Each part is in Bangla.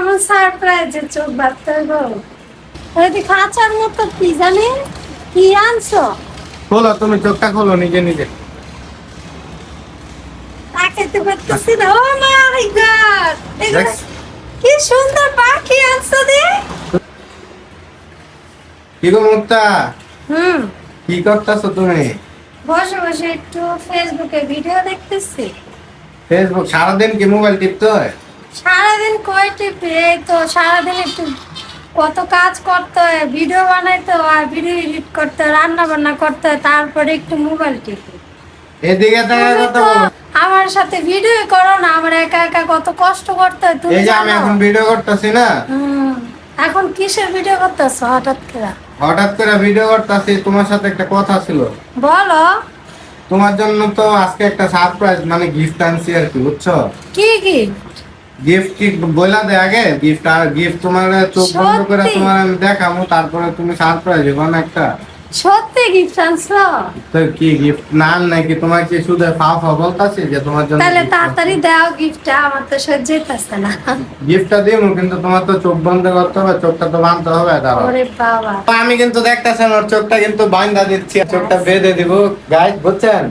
এমন চোখ বাঁধতে গো। ওই খাঁচার মতো কি জানি? কি আনছো? খোলো তুমি চোখটা খোলো নিজে নিজে। তাকাইতে পারতেছি না। ও মাই গড কি সুন্দর পাখি আনছো দে কি গো মুক্তা? হুম। কি করতেছো তুমি? বসে বসে একটু ফেসবুকে ভিডিও দেখতেছি। ফেসবুক সারাদিন কি মোবাইল টিপতে হয়? সারাদিন কই টিপি? এই তো সারাদিন একটু কত কাজ করতে হয় ভিডিও বানাইতে হয় ভিডিও এডিট করতে হয় রান্না বান্না করতে হয় তারপরে একটু মোবাইল টিপি। এদিকে আমার সাথে ভিডিও করো না আমার একা একা কত কষ্ট করতে হয় তুমি এই যে আমি এখন ভিডিও করতেছি না? এখন কিসের ভিডিও করতেছো হঠাৎ করে? হঠাৎ করে ভিডিও করতেছি তোমার সাথে একটা কথা ছিল। বলো। তোমার জন্য তো আজকে একটা সারপ্রাইজ মানে গিফট আনছি আর কি বুঝছ? কি কি গিফট কি বইলা দে আগে? গিফট আর গিফট তোমার চোখ বন্ধ করে তোমার আমি তারপরে তুমি সারপ্রাইজ হবে একটা। সত্যি গিফট আনছো তো কি গিফট না নাকি? তোমার কি শুধু ফাও ফাও বলতাছি যে তোমার জন্য তাহলে তাড়াতাড়ি দাও গিফটটা আমার তো না। গিফটটা দিব কিন্তু তোমার তো চোখ বন্ধ করতে হবে চোখটা তো বাঁধতে হবে দাঁড়াও। ওরে বাবা। আমি কিন্তু দেখতেছেন ওর চোখটা কিন্তু বান্ধা দিচ্ছি চোখটা বেঁধে দিব। গাইজ বুঝছেন?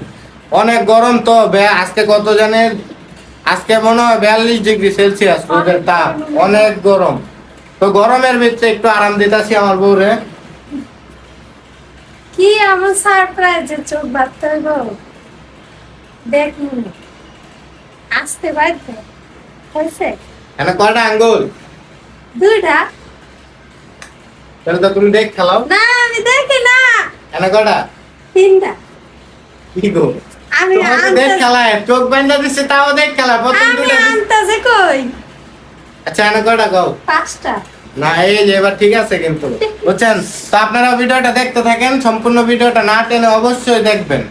অনেক গরম তো আজকে কত জানেন আজকে মনে হয় বিয়াল্লিশ ডিগ্রি সেলসিয়াস রোদের তাপ অনেক গরম। তো গরমের ভিতরে একটু আরাম দিতেছি আমার বউরে। কি এমন সারপ্রাইজের চোখ বাঁধতে গো দেখ আসতে বাড়তে হয়েছে? এখানে কয়টা আঙ্গুল? দুইটা। তাহলে তো তুমি দেখ খেলাও। না আমি দেখি না। এখানে কয়টা? তিনটা। কি গো? আমি দেখ খেলায় চোখ বান্ধা দিচ্ছে তাও দেখ খেলায় প্রথম আমি দুটা কই? আচ্ছা এখানে কয়টা গাও পাঁচটা। না এই যে এবার ঠিক আছে কিন্তু। বুঝছেন? তো আপনারা ভিডিওটা দেখতে থাকেন সম্পূর্ণ ভিডিওটা না টেনে অবশ্যই দেখবেন।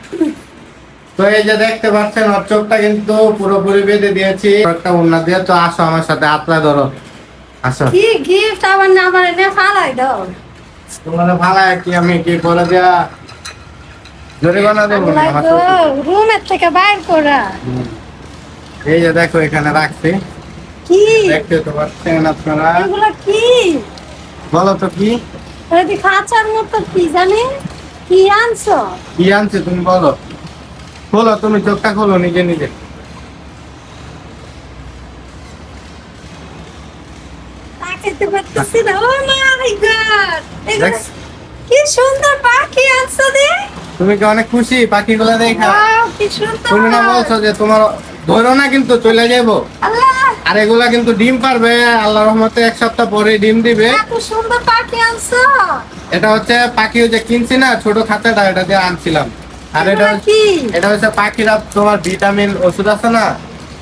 তো এই যে দেখতে পাচ্ছেন ওর চোখটা কিন্তু পুরোপুরি বেঁধে দিয়েছি। একটা উন্না দিয়ে তো আসো আমার সাথে আতলা ধরো। আসো। কি গিফট আবার না আমার এনে ফালাই দাও। তোমার ভালো কি আমি কি করে দেয়া? জরিমানা দেবো না আমার চোখে? রুমের থেকে বাইর করা। এই যে দেখো এখানে রাখছি। কি? দেখতে তো পাচ্ছেন আপনারা। এগুলো কি? বলো তো কি? ওই খাঁচার মতো কি জানি? কি আনছো? কি আনছে তুমি বলো। খোলো তুমি চোখটা খোলো নিজে নিজে। দেখ। কি সুন্দর পাখি আনছো দে তুমি কি অনেক খুশি? পাখিগুলো দেখা। তুমি না বলছো যে তোমার ধরো না কিন্তু চলে যাব। আর এগুলা কিন্তু ডিম পারবে। আল্লাহ রহমতে এক সপ্তাহ পরে ডিম দিবে। সুন্দর পাখি আনছো। এটা হচ্ছে পাখি যে কিনছি না ছোট খাঁচাটা এটা দিয়ে আনছিলাম। আর এটা এগুলো এটা হচ্ছে পাখিরা তোমার ভিটামিন ওষুধ আছে না?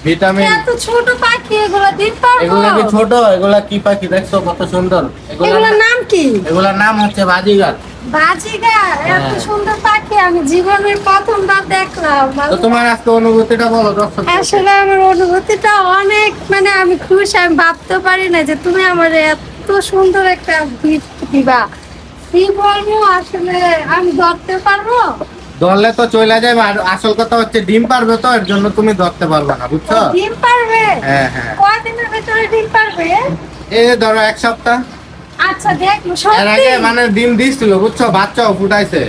ভিটামিন এত ছোট পাখি এগুলো পারব? এগুলা কি ছোট? এগুলা কি পাখি? দেখছ কত সুন্দর। এগুলা নাম কি? এগুলার নাম হচ্ছে বাজিগার। বাজিগার এত হ্যাঁ। সুন্দর পাখি আমি জীবনের প্রথমবার দেখলাম। তো তোমার আজকে অনুভূতিটা বলো দর্শক আসলে আমার অনুভূতিটা অনেক মানে আমি খুশি আমি ভাবতে পারি না যে তুমি আমার এত সুন্দর একটা গিফট দিবা। কি বলব আসলে আমি ধরতে পারব? ধরলে তো চলে যাবে আর আসল কথা হচ্ছে ডিম পারবে তো এর জন্য তুমি ধরতে পারবে না বুঝছ? ডিম পারবে? হ্যাঁ হ্যাঁ। কয়দিনের ভিতরে ডিম পারবে? এই ধরো এক সপ্তাহ। আচ্ছা দেখল এর আগে মানে ডিম দিছিল বুঝছ? বাচ্চাও ফুটাইছে।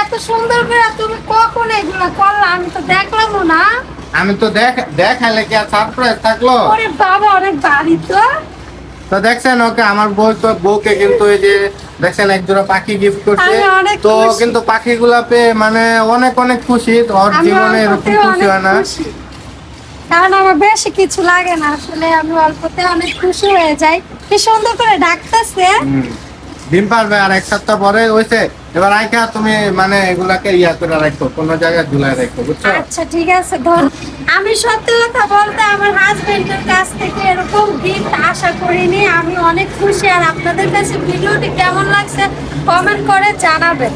এত সুন্দর করে তুমি কখন এগুলো করলা? আমি তো দেখলামও না। আমি তো দেখ দেখাইলে কি আর সারপ্রাইজ থাকল? ওরে বাবা অনেক বাড়ি তো। তো দেখছেন ওকে আমার বউ তো বউকে কিন্তু এই যে দেখছেন এক জোড়া পাখি গিফট করছে। তো। কিন্তু পাখিগুলা পেয়ে মানে অনেক অনেক খুশি। ওর জীবনে এরকম খুশি হয় না। কারণ আমার বেশি কিছু লাগে না আসলে আমি অল্পতে অনেক খুশি হয়ে যাই। কি সুন্দর করে ডাকতেছে। ডিম পারবে আর এক সপ্তাহ পরে হয়েছে এবার আইকা তুমি মানে এগুলাকে ইয়া করে রাখো কোন জায়গায় ঝুলাই রাখো বুঝছ? আচ্ছা ঠিক আছে ধর আমি সত্যি কথা বলতে আমার হাজবেন্ডের কাছ থেকে এরকম গিফট আশা করিনি। আমি অনেক খুশি আর আপনাদের কাছে ভিডিওটি কেমন লাগছে কমেন্ট করে জানাবেন।